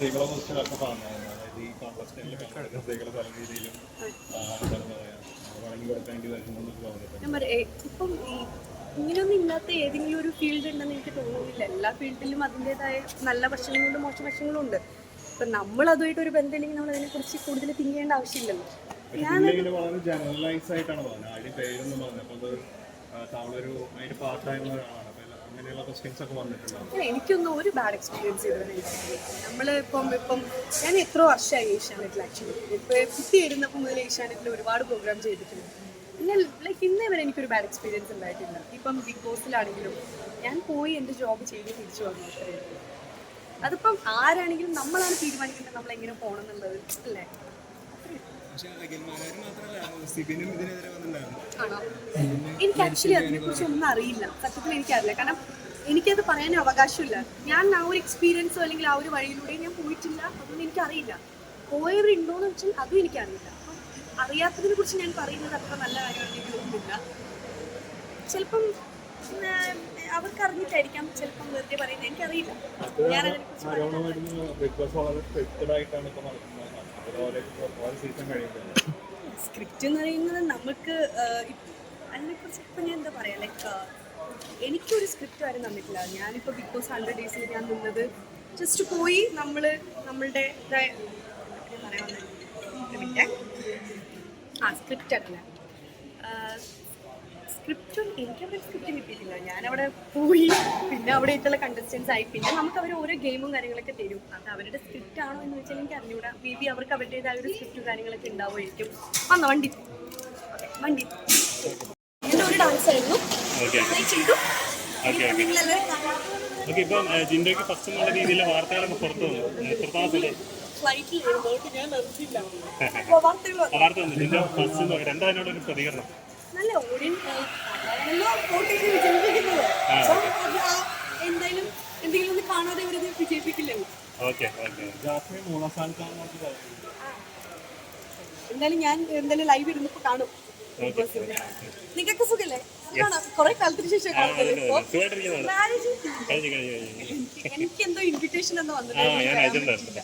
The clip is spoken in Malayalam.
സ്ത്രീകളെ അതായത് ഈ കോൺടസ്റ്റിൽ സ്ത്രീകളെ പല രീതിയിലും ആ, എന്താണ് പറയാ വഴങ്ങി കൊടുക്കേണ്ടി വരുന്നൊക്കെ പറഞ്ഞിട്ടുണ്ട് ഞാൻ പറയാം ഇപ്പം ഈ ഇങ്ങനെയൊന്നും ഇല്ലാത്ത ഏതെങ്കിലും ഒരു ഫീൽഡ് ഉണ്ടെന്ന് എനിക്ക് തോന്നുന്നില്ല. എല്ലാ ഫീൽഡിലും അതിന്റെതായ നല്ല വശങ്ങളുണ്ട് മോശം വശങ്ങളും ഉണ്ട്. ഇപ്പം നമ്മൾ അതുമായിട്ട് ഒരു ബന്ധമില്ലെങ്കിൽ നമ്മൾ അതിനെക്കുറിച്ച് കൂടുതൽ തിങ്ക് ചെയ്യേണ്ട ആവശ്യമില്ലല്ലോ. ഞാൻ ജനറലൈസ് ആയിട്ടാണ് പറഞ്ഞത്. ആദ്യം പേരൊന്നും പറഞ്ഞപ്പോൾ അത് ആ, താങ്കളൊരു അതിന്റെ പാർട്ട് എല്ലാ- എനിക്കൊന്നും ഒരു ബാഡ് എക്സ്പീരിയൻസ് ചെയ്തത് നമ്മൾ ഇപ്പം ഞാൻ എത്ര വർഷമായി ഏഷ്യാനെറ്റിൽ ആക്ച്വലി ഇപ്പോൾ കുട്ടി എഴുന്നപ്പോൾ മുതൽ ഏഷ്യാനെറ്റിൽ ഒരുപാട് പ്രോഗ്രാം ചെയ്തിട്ടുണ്ട്. പിന്നെ ലൈക്ക് ഇന്നേ വരെ എനിക്കൊരു ബാഡ് എക്സ്പീരിയൻസ് ഉണ്ടായിട്ടില്ല. ഇപ്പം ബിഗ് ബോസിലാണെങ്കിലും ഞാൻ പോയി എന്റെ ജോബ് ചെയ്ത് തിരിച്ചു വന്നു അതിപ്പം ആരാണെങ്കിലും നമ്മളാണ് തീരുമാനിക്കുന്നത് നമ്മൾ എങ്ങനെ പോകണം എന്നുള്ളത് അല്ലേ? എനിക്ക് ആക്ച്വലി അതിനെക്കുറിച്ച് ഒന്നും അറിയില്ല. സത്യത്തിൽ എനിക്കറിയില്ല. കാരണം എനിക്കത് പറയാൻ അവകാശമില്ല. ഞാൻ ആ ഒരു എക്സ്പീരിയൻസോ അല്ലെങ്കിൽ ആ ഒരു വഴിയിലൂടെ ഞാൻ പോയിട്ടില്ല. അതൊന്നും എനിക്കറിയില്ല. പോയവരുണ്ടോയെന്ന് വെച്ചാൽ അതും എനിക്കറിയില്ല. അപ്പം അറിയാത്തതിനെ കുറിച്ച് ഞാൻ പറയുന്നത് അത്ര നല്ല കാര്യമാണെന്ന് എനിക്ക് തോന്നുന്നില്ല. ചിലപ്പം അവർക്ക് അറിഞ്ഞിട്ടായിരിക്കാം. ചിലപ്പം വെറുതെ പറയുന്നത് എനിക്കറിയില്ല. ഞാൻ അതിനെക്കുറിച്ച് സ്ക്രിപ്റ്റ് എന്ന് പറയുന്നത് നമുക്ക് അതിനെക്കുറിച്ച് ഇപ്പം ഞാൻ എന്താ പറയുക ലൈക്ക് എനിക്കൊരു സ്ക്രിപ്റ്റ് ആരും തന്നിട്ടില്ല. ഞാനിപ്പോൾ ബിഗ് ബോസ് ഹൺഡ്രഡ് ഡേയ്സിൽ ഞാൻ നിന്നത് ജസ്റ്റ് പോയി നമ്മൾ നമ്മളുടെ പറയാൻ. ആ സ്ക്രിപ്റ്റ് അല്ല സ്ക്രിപ്റ്റും എനിക്കവിടെ സ്ക്രിപ്റ്റ് കിട്ടിയിട്ടില്ല. ഞാനവിടെ പോയി പിന്നെ അവിടെ ആയിട്ടുള്ള കണ്ടസ്റ്റൻസ് ആയി. പിന്നെ നമുക്ക് അവർ ഓരോ ഗെയിമും കാര്യങ്ങളൊക്കെ തരും. അത് അവരുടെ സ്ക്രിപ്റ്റ് ആണോ എന്ന് വെച്ചാൽ എനിക്ക് അറിഞ്ഞൂടാ. മേ ബി അവർക്ക് അവരുടേതായ ഒരു സ്ക്രിപ്റ്റും കാര്യങ്ങളൊക്കെ ഉണ്ടാവുമായിരിക്കും. വന്നോ വണ്ടി. വണ്ടി. എന്റെ ഒരു ഡാൻസ് ആയിരുന്നു. ഞാൻ ചെയ്തു. നിങ്ങളെല്ലാവരും കാണാൻ ഓക്കെ ഇപ്പം ഏഹ്, ജിൻഡോയ്ക്ക് ഫസ്റ്റ് എന്നുള്ള രീതിയിൽ വാർത്തകളൊക്കെ പുറത്തു വന്നു. എത്രത്തോളം ഫ്ലൈറ്റിൽ ഞാൻ വാർത്തകൾ വന്നു. ജിൻഡോ ഫസ്റ്റ് പ്രതികരണം? വിജയിപ്പിക്കുന്നത്. അപ്പം എന്തായാലും എന്തെങ്കിലും ഒന്ന് കാണാതെ വിജയിപ്പിക്കില്ലല്ലോ എന്തായാലും ഞാൻ എന്തായാലും ലൈവ് ഇരുന്നപ്പോ കാണും. നിങ്ങൾക്ക് സുഖല്ലേ? കൊറേ കാലത്തിന് ശേഷം എനിക്ക് എന്തോ ഇൻവിറ്റേഷൻ എന്ന് വന്നിട്ടുണ്ട്